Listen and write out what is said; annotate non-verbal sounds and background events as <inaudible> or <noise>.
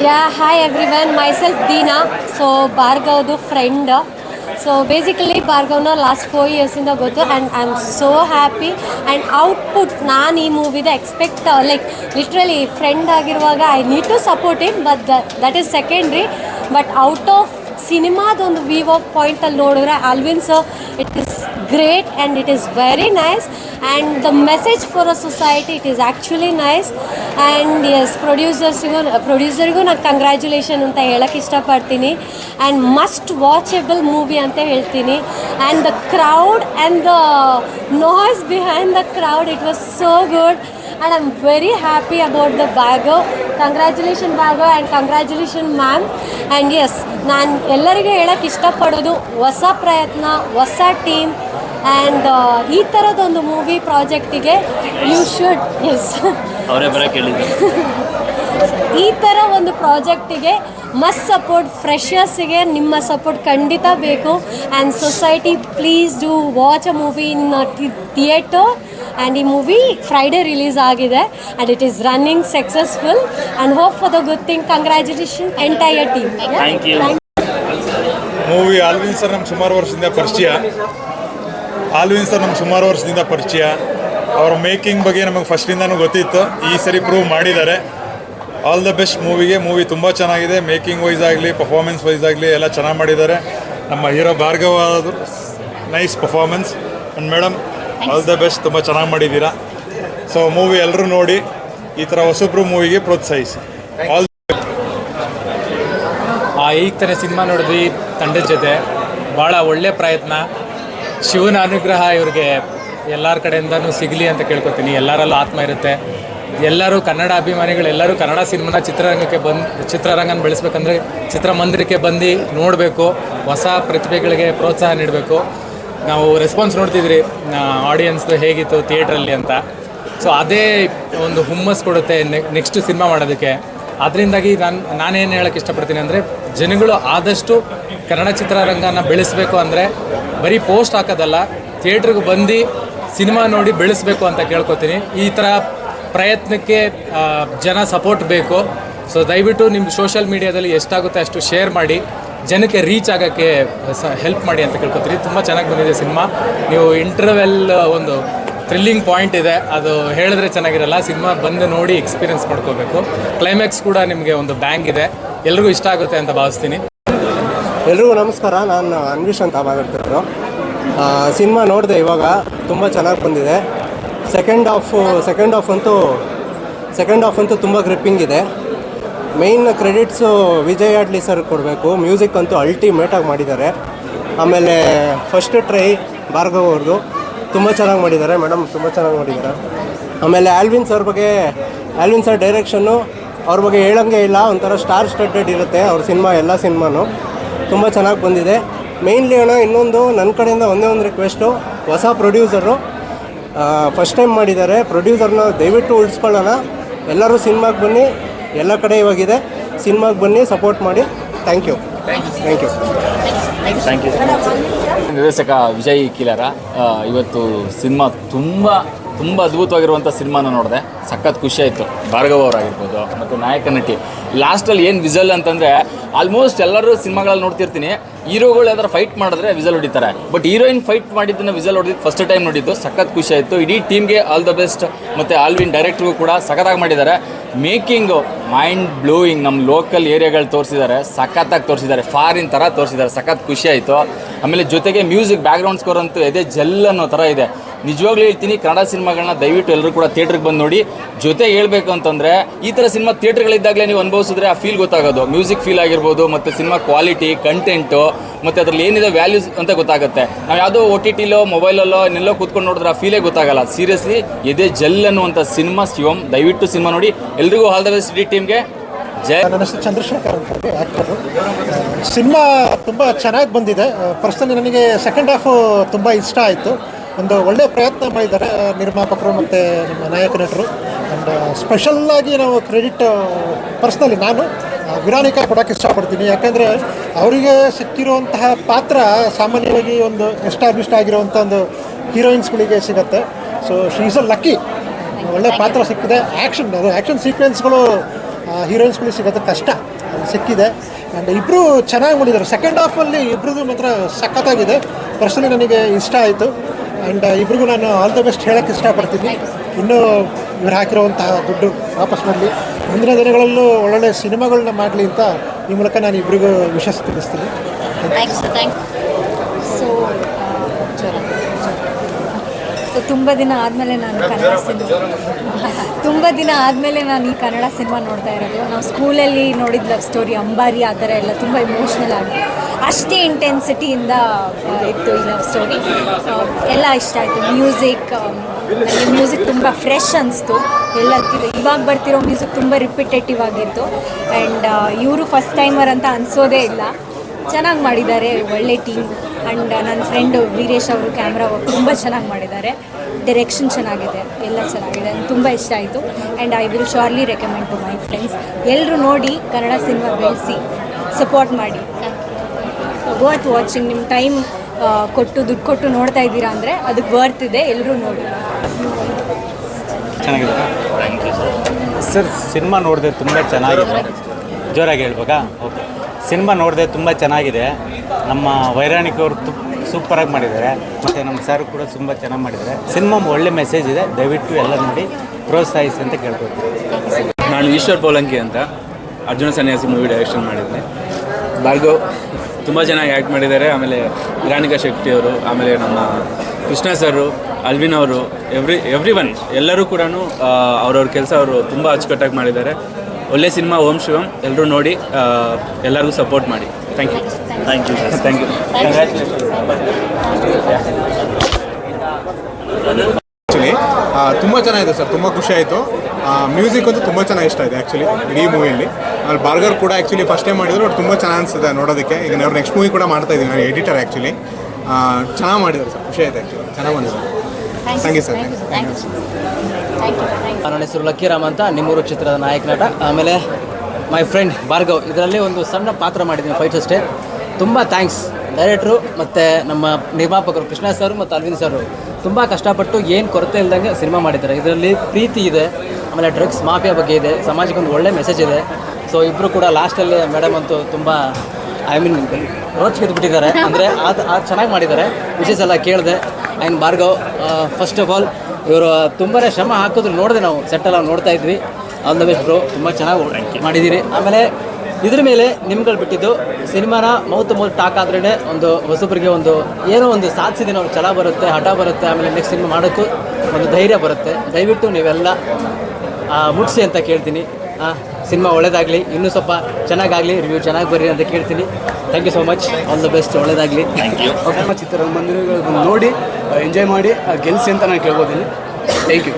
Yeah hi everyone myself Deena so ಭಾರ್ಗವ್ದು friend so basically ಭಾರ್ಗವ್ನ last four ಇಯರ್ಸಿಂದ ಗೊತ್ತು and I am so happy and output ನಾನು ಈ ಮೂವಿದ ಎಕ್ಸ್ಪೆಕ್ಟ್ ಲೈಕ್ ಲಿಟ್ರಲಿ ಫ್ರೆಂಡ್ ಆಗಿರುವಾಗ I need to support um but that is secondary but out of ಸಿನಿಮಾದೊಂದು view of ಪಾಯಿಂಟಲ್ಲಿ ನೋಡಿದ್ರೆ Alvin sir it is great and it is very nice and the message for a society it is actually nice and yes ಪ್ರೊಡ್ಯೂಸರ್ಸಿಗೂ ಪ್ರೊಡ್ಯೂಸರ್ಗೂ ನಾನು congratulation ಅಂತ ಹೇಳಕ್ಕೆ ಇಷ್ಟಪಡ್ತೀನಿ. And must watchable movie ಅಂತ ಹೇಳ್ತೀನಿ. And the crowd and the noise behind the crowd it was so good and I am very happy about the ಬ್ಯಾಗೋ congratulation ಬ್ಯಾಗೋ and congratulation ma'am and yes ನಾನು ಎಲ್ಲರಿಗೂ ಹೇಳೋಕ್ಕೆ ಇಷ್ಟಪಡೋದು ಹೊಸ ಪ್ರಯತ್ನ ಹೊಸ ಟೀಮ್ ಆ್ಯಂಡ್ ಈ ಥರದೊಂದು ಮೂವಿ ಪ್ರಾಜೆಕ್ಟಿಗೆ ಯು ಶುಡ್ ಎಸ್ ಅವರೇ ಬರೋಕ್ಕೆ <laughs> ಈ ಥರ ಒಂದು ಪ್ರಾಜೆಕ್ಟಿಗೆ ಮಸ್ ಸಪೋರ್ಟ್ ಫ್ರೆಶರ್ಸಿಗೆ ನಿಮ್ಮ ಸಪೋರ್ಟ್ ಖಂಡಿತ ಬೇಕು. And society please do watch a movie in theatre and ಈ ಮೂವಿ ಫ್ರೈಡೇ ರಿಲೀಸ್ ಆಗಿದೆ. And it is running successful and hope for the good thing congratulation entire team movie Alvin sir ನಮ್ಗೆ ಸುಮಾರು ವರ್ಷದಿಂದ ಪರಿಚಯ. Alvin sir ನಮ್ಗೆ ಸುಮಾರು ವರ್ಷದಿಂದ ಪರಿಚಯ. ಅವರ ಮೇಕಿಂಗ್ ಬಗ್ಗೆ ನಮಗೆ ಫಸ್ಟಿಂದನೂ ಗೊತ್ತಿತ್ತು. ಈ ಸರಿ ಪ್ರೂವ್ ಮಾಡಿದ್ದಾರೆ. ಆಲ್ ದ ಬೆಸ್ಟ್ ಮೂವಿಗೆ ಮೂವಿ ತುಂಬ ಚೆನ್ನಾಗಿದೆ. ಮೇಕಿಂಗ್ ವೈಸ್ ಆಗಲಿ ಪರ್ಫಾರ್ಮೆನ್ಸ್ ವೈಸ್ ಆಗಲಿ ಎಲ್ಲ ಚೆನ್ನಾಗಿ ಮಾಡಿದ್ದಾರೆ. ನಮ್ಮ ಹೀರೋ ಭಾರ್ಗವ ಆದ್ರು nice performance and madam all the best ತುಂಬ ಚೆನ್ನಾಗಿ ಮಾಡಿದ್ದೀರಾ? ಸೊ ಮೂವಿ ಎಲ್ಲರೂ ನೋಡಿ ಈ ಥರ ಹೊಸಬ್ರು ಮೂವಿಗೆ ಪ್ರೋತ್ಸಾಹಿಸಿ. ಆಲ್ ಆ ಈಗ ತಾನೇ ಸಿನಿಮಾ ನೋಡಿದ್ವಿ ತಂಡದ ಜೊತೆ ಭಾಳ ಒಳ್ಳೆ ಪ್ರಯತ್ನ. ಶಿವನ ಅನುಗ್ರಹ ಇವ್ರಿಗೆ ಎಲ್ಲರ ಕಡೆಯಿಂದನೂ ಸಿಗಲಿ ಅಂತ ಕೇಳ್ಕೊತೀನಿ. ಎಲ್ಲರಲ್ಲೂ ಆತ್ಮ ಇರುತ್ತೆ. ಎಲ್ಲರೂ ಕನ್ನಡ ಅಭಿಮಾನಿಗಳು, ಎಲ್ಲರೂ ಕನ್ನಡ ಸಿನಿಮಾನ ಚಿತ್ರರಂಗಕ್ಕೆ ಬಂದು, ಚಿತ್ರರಂಗನ ಬೆಳೆಸ್ಬೇಕಂದ್ರೆ ಚಿತ್ರಮಂದಿರಕ್ಕೆ ಬಂದು ನೋಡಬೇಕು, ಹೊಸ ಪ್ರತಿಭೆಗಳಿಗೆ ಪ್ರೋತ್ಸಾಹ ನೀಡಬೇಕು. ನಾವು ರೆಸ್ಪಾನ್ಸ್ ನೋಡ್ತಿದ್ರಿ ಆಡಿಯನ್ಸ್ದು ಹೇಗಿತ್ತು ಥಿಯೇಟ್ರಲ್ಲಿ ಅಂತ. ಸೊ ಅದೇ ಒಂದು ಹುಮ್ಮಸ್ ಕೊಡುತ್ತೆ ನೆಕ್ಸ್ಟ್ ಸಿನಿಮಾ ಮಾಡೋದಕ್ಕೆ. ಅದರಿಂದಾಗಿ ನಾನು, ನಾನೇನು ಹೇಳೋಕ್ಕೆ ಇಷ್ಟಪಡ್ತೀನಿ ಅಂದರೆ, ಜನಗಳು ಆದಷ್ಟು ಕನ್ನಡ ಚಿತ್ರರಂಗನ ಬೆಳೆಸಬೇಕು ಅಂದರೆ ಬರೀ ಪೋಸ್ಟ್ ಹಾಕೋದಲ್ಲ ಥಿಯೇಟ್ರಿಗೆ ಬಂದು ಸಿನಿಮಾ ನೋಡಿ ಬೆಳೆಸಬೇಕು ಅಂತ ಕೇಳ್ಕೊತೀನಿ. ಈ ಥರ ಪ್ರಯತ್ನಕ್ಕೆ ಜನ ಸಪೋರ್ಟ್ ಬೇಕು. ಸೊ ದಯವಿಟ್ಟು ನಿಮ್ಮ ಸೋಷಿಯಲ್ ಮೀಡಿಯಾದಲ್ಲಿ ಎಷ್ಟಾಗುತ್ತೆ ಅಷ್ಟು ಶೇರ್ ಮಾಡಿ. ಜನಕ್ಕೆ ರೀಚ್ ಆಗೋಕ್ಕೆ ಸ ಹೆಲ್ಪ್ ಮಾಡಿ ಅಂತ ಕೇಳ್ಕೊತೀರಿ. ತುಂಬ ಚೆನ್ನಾಗಿ ಬಂದಿದೆ ಸಿನಿಮಾ. ನೀವು ಇಂಟರ್ವೆಲ್ ಒಂದು ಥ್ರಿಲ್ಲಿಂಗ್ ಪಾಯಿಂಟ್ ಇದೆ. ಅದು ಹೇಳಿದ್ರೆ ಚೆನ್ನಾಗಿರಲ್ಲ. ಸಿನಿಮಾ ಬಂದು ನೋಡಿ ಎಕ್ಸ್ಪೀರಿಯನ್ಸ್ ಮಾಡ್ಕೋಬೇಕು. ಕ್ಲೈಮ್ಯಾಕ್ಸ್ ಕೂಡ ನಿಮಗೆ ಒಂದು ಬ್ಯಾಂಗ್ ಇದೆ. ಎಲ್ರಿಗೂ ಇಷ್ಟ ಆಗುತ್ತೆ ಅಂತ ಭಾವಿಸ್ತೀನಿ. ಎಲ್ರಿಗೂ ನಮಸ್ಕಾರ. ನಾನು ಅನ್ವಿಷ್ ಅಂತ ಮಾತಾಡ್ತಿದ್ರು ಸಿನಿಮಾ ನೋಡಿದೆ ಇವಾಗ ತುಂಬ ಚೆನ್ನಾಗಿ ಬಂದಿದೆ. ಸೆಕೆಂಡ್ ಹಾಫು ಸೆಕೆಂಡ್ ಹಾಫ್ ಅಂತೂ ಸೆಕೆಂಡ್ ಹಾಫ್ ಅಂತೂ ತುಂಬ ಗ್ರಿಪ್ಪಿಂಗ್ ಇದೆ. Main credits Vijay Adli sir ಕೊಡಬೇಕು. ಮ್ಯೂಸಿಕ್ ಅಂತೂ ಅಲ್ಟಿಮೇಟಾಗಿ ಮಾಡಿದ್ದಾರೆ. ಆಮೇಲೆ ಫಸ್ಟ್ ಟ್ರೈ ಭಾರ್ಗವ್ ಅವ್ರದ್ದು ತುಂಬ ಚೆನ್ನಾಗಿ ಮಾಡಿದ್ದಾರೆ ಮೇಡಮ್ ತುಂಬ ಚೆನ್ನಾಗಿ ಮಾಡಿದ್ದಾರೆ. ಆಮೇಲೆ ಆಲ್ವಿನ್ ಸರ್ ಬಗ್ಗೆ ಆಲ್ವಿನ್ ಸರ್ ಡೈರೆಕ್ಷನ್ನು ಅವ್ರ ಬಗ್ಗೆ ಹೇಳೋಂಗೆ ಇಲ್ಲ. ಒಂಥರ ಸ್ಟಾರ್ ಸ್ಟಡ್ಡೆಡ್ ಇರುತ್ತೆ. ಅವ್ರ ಸಿನಿಮಾ ಎಲ್ಲ ಸಿನಿಮಾನು ತುಂಬ ಚೆನ್ನಾಗಿ ಬಂದಿದೆ. ಮೇಯ್ನ್ಲಿ ಅಣ್ಣ, ಇನ್ನೊಂದು ನನ್ನ ಕಡೆಯಿಂದ ಒಂದೇ ಒಂದು ರಿಕ್ವೆಸ್ಟು ಹೊಸ ಪ್ರೊಡ್ಯೂಸರು ಫಸ್ಟ್ ಟೈಮ್ ಮಾಡಿದ್ದಾರೆ. ಪ್ರೊಡ್ಯೂಸರ್ನ ದಯವಿಟ್ಟು ಉಳಿಸ್ಕೊಳ್ಳೋಣ. ಎಲ್ಲರೂ ಸಿನಿಮಾಗೆ ಬನ್ನಿ. ಎಲ್ಲ ಕಡೆ ಇವಾಗಿದೆ. ಸಿನಿಮಾಗೆ ಬನ್ನಿ ಸಪೋರ್ಟ್ ಮಾಡಿ. Thank you thank you thank you ನಿರ್ದೇಶಕ ವಿಜಯ್ ಕಿಲರ ಇವತ್ತು ಸಿನಿಮಾ ತುಂಬ ತುಂಬ ಅದ್ಭುತವಾಗಿರುವಂಥ ಸಿನಿಮಾನ ನೋಡಿದೆ. ಸಖತ್ ಖುಷಿ ಆಯಿತು ಭಾರ್ಗವ್ ಅವರಾಗಿರ್ಬೋದು, ಮತ್ತು ನಾಯಕ ನಟಿ. ಲಾಸ್ಟಲ್ಲಿ ಏನು ವಿಸಲ್ ಅಂತಂದರೆ ಆಲ್ಮೋಸ್ಟ್ ಎಲ್ಲರೂ ಸಿನಿಮಾಗಳಲ್ಲಿ ನೋಡ್ತಿರ್ತೀನಿ. ಹೀರೋಗಳು ಯಾವ್ದಾರು ಫೈಟ್ ಮಾಡಿದ್ರೆ ವಿಸಲ್ ಹೊಡಿತಾರೆ. ಬಟ್ ಹೀರೋಯಿನ್ ಫೈಟ್ ಮಾಡಿದ್ದನ್ನು ವಿಸಲ್ ಹೊಡೆದಿದ್ದು ಫಸ್ಟ್ ಟೈಮ್ ನೋಡಿದ್ದು, ಸಖತ್ ಖುಷಿ ಆಯಿತು ಇಡೀ ಟೀಮ್ಗೆ ಆಲ್ ದ ಬೆಸ್ಟ್ ಮತ್ತು ಆಲ್ವಿನ್ ಡೈರೆಕ್ಟ್ರಿಗೂ ಕೂಡ ಸಖತ್ತಾಗಿ ಮಾಡಿದ್ದಾರೆ. ಮೇಕಿಂಗು ಮೈಂಡ್ ಬ್ಲೂಯಿಂಗ್ ನಮ್ಮ ಲೋಕಲ್ ಏರಿಯಾಗಳು ತೋರಿಸಿದ್ದಾರೆ. ಸಖತ್ತಾಗಿ ತೋರಿಸಿದ್ದಾರೆ. ಫಾರಿನ್ ಥರ ತೋರಿಸಿದ್ದಾರೆ. ಸಖತ್ ಖುಷಿ ಆಯಿತು ಆಮೇಲೆ ಜೊತೆಗೆ ಮ್ಯೂಸಿಕ್ ಬ್ಯಾಕ್ಗ್ರೌಂಡ್ ಸ್ಕೋರ್ ಅಂತೂ ಎದೆ ಜಲ್ ಅನ್ನೋ ಥರ ಇದೆ. ನಿಜವಾಗ್ಲೂ ಹೇಳ್ತೀನಿ, ಕನ್ನಡ ಸಿನಿಮಾಗಳನ್ನ ದಯವಿಟ್ಟು ಎಲ್ಲರೂ ಕೂಡ ಥಿಯೇಟ್ರಿಗೆ ಬಂದು ನೋಡಿ. ಜೊತೆ ಹೇಳ್ಬೇಕು ಅಂತಂದರೆ, ಈ ಥರ ಸಿನಿಮಾ ಥಿಯೇಟ್ರ್ಗಳಿದ್ದಾಗಲೇ ನೀವು ಅನುಭವಿಸಿದ್ರೆ ಆ ಫೀಲ್ ಗೊತ್ತಾಗೋದು. ಮ್ಯೂಸಿಕ್ ಫೀಲ್ ಆಗಿರ್ಬೋದು, ಮತ್ತು ಸಿನಿಮಾ ಕ್ವಾಲಿಟಿ ಕಂಟೆಂಟು ಮತ್ತು ಅದರಲ್ಲಿ ಏನಿದೆ ವ್ಯಾಲ್ಯೂಸ್ ಅಂತ ಗೊತ್ತಾಗುತ್ತೆ. ನಾವು ಯಾವುದೋ ಒ ಟಿ ಟಿಲೋ ಮೊಬೈಲಲ್ಲೋ ಇನ್ನೆಲ್ಲೋ ಕೂತ್ಕೊಂಡು ನೋಡಿದ್ರೆ ಆ ಫೀಲೇ ಗೊತ್ತಾಗಲ್ಲ. ಸೀರಿಯಸ್ಲಿ ಎದೆ ಜಲ್ ಅನ್ನುವಂಥ ಸಿನಿಮಾ ಶಿವಮ್ ದಯವಿಟ್ಟು ಸಿನಿಮಾ ನೋಡಿ. ಎಲ್ರಿಗೂ ಆಲ್ ದ ಬೆಸ್ಟ್ ಇಡೀ ಟೀಮ್ಗೆ ಜಯ ನನ್ನ ಹೆಸರು ಚಂದ್ರಶೇಖರ್ ಅಂತ ಆ್ಯಕ್ಟರು ಸಿನಿಮಾ ತುಂಬ ಚೆನ್ನಾಗಿ ಬಂದಿದೆ. ಪರ್ಸ್ನಲಿ ನನಗೆ ಸೆಕೆಂಡ್ ಹಾಫು ತುಂಬ ಇಷ್ಟ ಆಯಿತು. ಒಂದು ಒಳ್ಳೆಯ ಪ್ರಯತ್ನ ಮಾಡಿದ್ದಾರೆ ನಿರ್ಮಾಪಕರು ಮತ್ತು ನಮ್ಮ ನಾಯಕ ನಟರು ಆ್ಯಂಡ್ ಸ್ಪೆಷಲ್ಲಾಗಿ ನಾವು ಕ್ರೆಡಿಟ್ ಪರ್ಸ್ನಲಿ ನಾನು ವಿರಾನಿಕ ಕೊಡೋಕ್ಕೆ ಇಷ್ಟಪಡ್ತೀನಿ. ಯಾಕೆಂದರೆ ಅವರಿಗೆ ಸಿಕ್ಕಿರುವಂತಹ ಪಾತ್ರ ಸಾಮಾನ್ಯವಾಗಿ ಒಂದು ಎಸ್ಟಾಬ್ಲಿಷ್ಡ್ ಆಗಿರುವಂಥ ಒಂದು ಹೀರೋಯಿನ್ಸ್ಗಳಿಗೆ ಸಿಗುತ್ತೆ. ಸೊ ಶೀಸ್ ಅ ಲಕ್ಕಿ ಒಳ್ಳೆ ಪಾತ್ರ ಸಿಕ್ಕಿದೆ. ಆ್ಯಕ್ಷನ್ ಅದು ಆ್ಯಕ್ಷನ್ ಸೀಕ್ವೆನ್ಸ್ಗಳು ಹೀರೋಯಿನ್ಸ್ಗಳಿಗೆ ಸಿಗೋದು ಕಷ್ಟ. ಅದು ಸಿಕ್ಕಿದೆ. ಆ್ಯಂಡ್ ಇಬ್ಬರು ಚೆನ್ನಾಗಿ ಮಾಡಿದ್ದಾರೆ. ಸೆಕೆಂಡ್ ಹಾಫಲ್ಲಿ ಇಬ್ರದ್ದು ಮಾತ್ರ ಸಖತ್ತಾಗಿದೆ. ಪರ್ಸನಲಿ ನನಗೆ ಇಷ್ಟ ಆಯಿತು. ಆ್ಯಂಡ್ ಇಬ್ರಿಗೂ ನಾನು ಆಲ್ ದ ಬೆಸ್ಟ್ ಹೇಳೋಕ್ಕೆ ಇಷ್ಟಪಡ್ತೀನಿ. ಇನ್ನೂ ಇವ್ರು ಹಾಕಿರುವಂತಹ ದುಡ್ಡು ವಾಪಸ್ ಮಾಡಲಿ ಮುಂದಿನ ದಿನಗಳಲ್ಲೂ ಒಳ್ಳೊಳ್ಳೆ ಸಿನಿಮಾಗಳನ್ನ ಮಾಡಲಿ ಅಂತ ಈ ಮೂಲಕ ನಾನು ಇಬ್ಬರಿಗೂ ವಿಶ್ವಾಸ ತಿಳಿಸ್ತೀನಿ. ಸೊ ಸೊ ತುಂಬ ದಿನ ಆದಮೇಲೆ ನಾನು ಕನ್ನಡ ಸಿನಿಮಾ <laughs> ತುಂಬ ದಿನ ಆದಮೇಲೆ ನಾನು ಈ ಕನ್ನಡ ಸಿನಿಮಾ ನೋಡ್ತಾ ಇರೋದು. ನಾವು ಸ್ಕೂಲಲ್ಲಿ ನೋಡಿದ ಲವ್ ಸ್ಟೋರಿ ಅಂಬಾರಿ, ಆ ಥರ ಎಲ್ಲ ತುಂಬ ಇಮೋಷ್ನಲ್ ಆಗಿ ಅಷ್ಟೇ ಇಂಟೆನ್ಸಿಟಿಯಿಂದ ಇತ್ತು ಈ ಲವ್ ಸ್ಟೋರಿ ಎಲ್ಲ ಇಷ್ಟ ಆಯಿತು. ಮ್ಯೂಸಿಕ್ ನನಗೆ ಮ್ಯೂಸಿಕ್ ತುಂಬ ಫ್ರೆಶ್ ಅನಿಸ್ತು. ಎಲ್ಲ ಇವಾಗ ಬರ್ತಿರೋ ಮ್ಯೂಸಿಕ್ ತುಂಬ ರಿಪಿಟೇಟಿವ್ ಆಗಿತ್ತು. ಆ್ಯಂಡ್ ಇವರು ಫಸ್ಟ್ ಟೈಮರ್ ಅಂತ ಅನಿಸೋದೇ ಇಲ್ಲ. ಚೆನ್ನಾಗಿ ಮಾಡಿದ್ದಾರೆ, ಒಳ್ಳೆ ಟೀಮ್ ಆ್ಯಂಡ್ ನನ್ನ ಫ್ರೆಂಡು ವೀರೇಶ್ ಅವರು ಕ್ಯಾಮ್ರಾ ತುಂಬ ಚೆನ್ನಾಗಿ ಮಾಡಿದ್ದಾರೆ. ಡೈರೆಕ್ಷನ್ ಚೆನ್ನಾಗಿದೆ, ಎಲ್ಲ ಚೆನ್ನಾಗಿದೆ. ನನಗೆ ತುಂಬ ಇಷ್ಟ ಆಯಿತು. And I will surely recommend to my friends ಎಲ್ಲರೂ ನೋಡಿ ಕನ್ನಡ ಸಿನಿಮಾ ಬೆಳೆಸಿ ಸಪೋರ್ಟ್ ಮಾಡಿ. ವರ್ತ್ ವಾಚಿಂಗ್ ನಿಮ್ಮ ಟೈಮ್ ಕೊಟ್ಟು ದುಡ್ಡು ಕೊಟ್ಟು ನೋಡ್ತಾ ಇದ್ದೀರಾ ಅಂದರೆ ಅದಕ್ಕೆ ವರ್ತ್ ಇದೆ ಎಲ್ಲರೂ ನೋಡಿ. ಚೆನ್ನಾಗಿದೆ thank you sir sir cinema ನೋಡಿದೆ ತುಂಬ ಚೆನ್ನಾಗಿದೆ. ಜೋರಾಗಿ ಹೇಳ್ಬೇಕಾ? ಓಕೆ ಸಿನಿಮಾ ನೋಡಿದೆ ತುಂಬ ಚೆನ್ನಾಗಿದೆ. ನಮ್ಮ ವೈರಾಣಿಕವರು ತು ಸೂಪರಾಗಿ ಮಾಡಿದ್ದಾರೆ. ಮತ್ತು ನಮ್ಮ ಸರ್ ಕೂಡ ತುಂಬ ಚೆನ್ನಾಗಿ ಮಾಡಿದ್ದಾರೆ. ಸಿನಿಮಾ ಒಳ್ಳೆ ಮೆಸೇಜ್ ಇದೆ. ದಯವಿಟ್ಟು ಎಲ್ಲ ನೋಡಿ ಪ್ರೋತ್ಸಾಹಿಸಿ ಅಂತ ಕೇಳ್ಕೊತೀನಿ ನಾನು ಈಶ್ವರ್ ಪೋಲಂಕಿ ಅಂತ ಅರ್ಜುನ ಸನ್ಯಾಸಿ ಮೂವಿ ಡೈರೆಕ್ಷನ್ ಮಾಡಿದ್ದೆ. ಭಾರ್ಗವ್ ತುಂಬ ಚೆನ್ನಾಗಿ ಆ್ಯಕ್ಟ್ ಮಾಡಿದ್ದಾರೆ. ಆಮೇಲೆ ರಾಣಿಕಾ ಶೆಟ್ಟಿಯವರು ಆಮೇಲೆ ನಮ್ಮ ಕೃಷ್ಣ ಸರು ಅಲ್ವಿನ್ ಅವರು ಎವ್ರಿ ಎವ್ರಿ ಒನ್ ಎಲ್ಲರೂ ಕೂಡ ಅವ್ರವ್ರ ಕೆಲಸ ಅವರು ತುಂಬ ಅಚ್ಚುಕಟ್ಟಾಗಿ ಮಾಡಿದ್ದಾರೆ. ಒಳ್ಳೆ ಸಿನಿಮಾ ಓಂ ಶಿವಂ ಎಲ್ಲರೂ ನೋಡಿ ಎಲ್ಲರಿಗೂ ಸಪೋರ್ಟ್ ಮಾಡಿ. Thank you thank you thank you ತುಂಬ ಚೆನ್ನಾಗಿದೆ ಸರ್ ತುಂಬ ಖುಷಿ ಆಯಿತು. ಮ್ಯೂಸಿಕ್ ಅಂತೂ ತುಂಬ ಚೆನ್ನಾಗಿ ಇಷ್ಟ ಇದೆ ಆ್ಯಕ್ಚುಲಿ ಇಡೀ ಮೂವಿಯಲ್ಲಿ ಅಲ್ಲಿ. ಬಾರ್ಗರ್ ಕೂಡ ಆ್ಯಕ್ಚುಲಿ ಫಸ್ಟ್ ಟೈಮ್ ಮಾಡಿದ್ರು ಅವ್ರು ತುಂಬ ಚೆನ್ನಾಗಿ ಅನಿಸುತ್ತೆ ನೋಡೋದಕ್ಕೆ. ಈಗ ನಾವು ನೆಕ್ಸ್ಟ್ ಮೂವಿ ಕೂಡ ಮಾಡ್ತಾ ಇದ್ದೀವಿ ನಾನು ಎಡಿಟರ್ ಆ್ಯಕ್ಚುಲಿ ಚೆನ್ನಾಗಿ ಮಾಡಿದ್ದಾರೆ ಸರ್ ಖುಷಿ ಆಯಿತು ಆ್ಯಕ್ಚುಲಿ ಚೆನ್ನಾಗಿ ಬಂದಿದೆ thank you sir thank you ನನ್ನ ಹೆಸರು ಲಕ್ಕಿರಾಮ್ ಅಂತ ನಿಮ್ಮೂರು ಚಿತ್ರದ ನಾಯಕ ನಟ. ಆಮೇಲೆ ಮೈ ಫ್ರೆಂಡ್ ಭಾರ್ಗವ್ ಇದರಲ್ಲಿ ಒಂದು ಸಣ್ಣ ಪಾತ್ರ ಮಾಡಿದ್ದೀನಿ ಫೈಟ್ ಅಷ್ಟೇ. ತುಂಬ ಥ್ಯಾಂಕ್ಸ್ ಡೈರೆಕ್ಟ್ರು ಮತ್ತು ನಮ್ಮ ನಿರ್ಮಾಪಕರು ಕೃಷ್ಣ ಸರ್ ಮತ್ತು ಅರವಿಂದ್ ಸರ್ ತುಂಬ ಕಷ್ಟಪಟ್ಟು ಏನು ಕೊರತೆ ಇಲ್ದಂಗೆ ಸಿನಿಮಾ ಮಾಡಿದ್ದಾರೆ. ಇದರಲ್ಲಿ ಪ್ರೀತಿ ಇದೆ, ಆಮೇಲೆ ಡ್ರಗ್ಸ್ ಮಾಫಿಯಾ ಬಗ್ಗೆ ಇದೆ, ಸಮಾಜಕ್ಕೆ ಒಂದು ಒಳ್ಳೆ ಮೆಸೇಜ್ ಇದೆ. ಸೊ ಇಬ್ಬರು ಕೂಡ ಲಾಸ್ಟಲ್ಲಿ ಮೇಡಮ್ ಅಂತೂ ತುಂಬ ಐ ಮೀನ್ ರೋಚ್ ಬಿಟ್ಟಿದ್ದಾರೆ ಅಂದರೆ ಅದು ಅದು ಚೆನ್ನಾಗಿ ಮಾಡಿದ್ದಾರೆ. ವಿಶೇಷ ಎಲ್ಲ ಕೇಳಿದೆ. And Bhargav first of all ಇವರು ತುಂಬಾ ಶ್ರಮ ಹಾಕಿದ್ರು ನೋಡಿದೆ ನಾವು ಸೆಟ್ಟೆಲ್ಲ ನೋಡ್ತಾ ಇದ್ವಿ. ಆಲ್ ದ ಬೆಸ್ಟ್ ಬ್ರೋ ತುಂಬ ಚೆನ್ನಾಗಿ ಮಾಡಿದ್ದೀರಿ. ಆಮೇಲೆ ಇದ್ರ ಮೇಲೆ ನಿಮ್ಗಳು ಬಿಟ್ಟಿದ್ದು ಸಿನಿಮಾನ ಮೌತ್ ಮೌತ್ ಟಾಕ್ ಆದ್ರೇ ಒಂದು ಹೊಸಬರಿಗೆ ಒಂದು ಏನೋ ಒಂದು ಸಾಧಿಸಿದೆ ಅವ್ರು ಛಲ ಬರುತ್ತೆ ಹಠ ಬರುತ್ತೆ ಆಮೇಲೆ ನೆಕ್ಸ್ಟ್ ಸಿನಿಮಾ ಮಾಡೋಕ್ಕೂ ಒಂದು ಧೈರ್ಯ ಬರುತ್ತೆ. ದಯವಿಟ್ಟು ನೀವೆಲ್ಲ ಮುಟ್ಸಿ ಅಂತ ಕೇಳ್ತೀನಿ. ಸಿನಿಮಾ ಒಳ್ಳೇದಾಗಲಿ ಇನ್ನೂ ಸ್ವಲ್ಪ ಚೆನ್ನಾಗಾಗಲಿ ರಿವ್ಯೂ ಚೆನ್ನಾಗಿ ಬರ್ರಿ ಅಂತ ಕೇಳ್ತೀನಿ. Thank you so much all the best ಒಳ್ಳೇದಾಗಲಿ. ಥ್ಯಾಂಕ್ ಯು ಚಿತ್ರಮಂದಿರಗಳು ನೋಡಿ ಎಂಜಾಯ್ ಮಾಡಿ ಗೆಲ್ಸಿ ಅಂತ ನಾನು ಕೇಳ್ಬೋದಿನಿ ಥ್ಯಾಂಕ್ ಯು